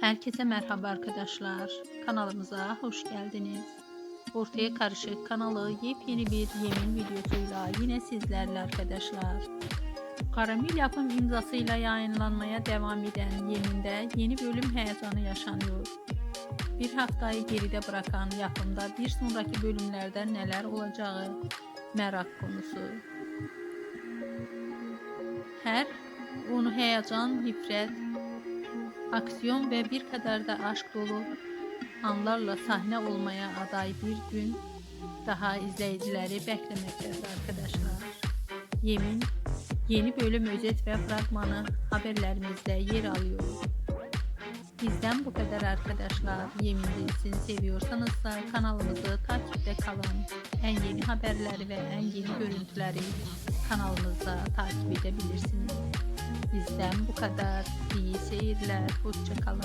Herkese merhaba arkadaşlar. Kanalımıza hoş geldiniz. Ortaya Karışık kanalı yepyeni bir yemin videosuyla yine sizlerle arkadaşlar. Karamil yapım imzasıyla yayınlanmaya devam eden Yemin'de yeni bölüm heyecanı yaşanıyor. Bir haftayı geride bırakan yapımda bir sonraki bölümlerde neler olacağı merak konusu. Her onu heyecan, nifret, aksiyon ve bir kadar da aşk dolu anlarla sahne olmaya aday bir gün daha izleyicileri beklemektedir arkadaşlar. Yemin yeni bölüm özet ve fragmanı haberlerimizde yer alıyor. Bizden bu kadar arkadaşlar. Yemin dizisini seviyorsanız da kanalımızı takipte kalın. En yeni haberleri ve en yeni görüntüleri kanalımızda takip edebilirsiniz. Bizden bu kadar. İyi seyirler. Hoşça kalın.